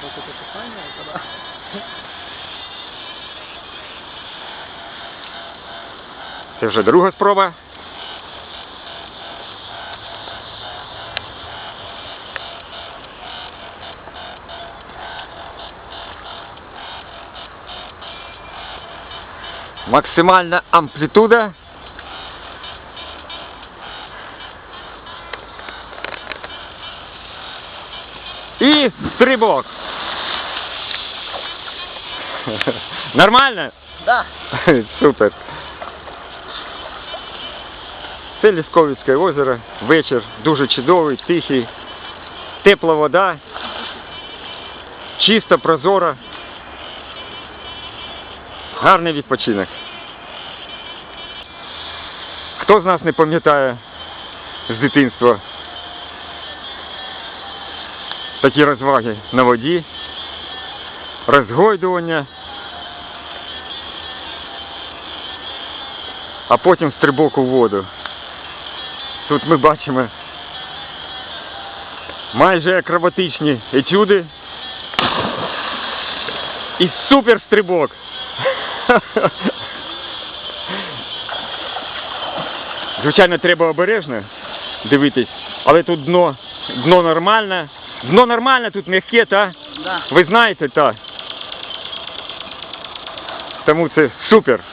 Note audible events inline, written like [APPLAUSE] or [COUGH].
Вот это касание, это. Це вже друга спроба. Максимальна амплітуда. І стрибок. Нормально? Да. [LAUGHS] Супер. Це Лісковицьке озеро. Вечір дуже чудовий, тихий, тепла вода, чиста, прозора. Гарний відпочинок. Хто з нас не пам'ятає з дитинства такі розваги на воді, розгойдування, а потім стрибок у воду. Тут ми бачимо майже акробатичні етюди і супер стрибок. Звичайно, треба обережно дивитись, але тут дно, дно нормальне. Дно нормально тут м'яке, та? Да. Ви знаєте, так. Тому це супер.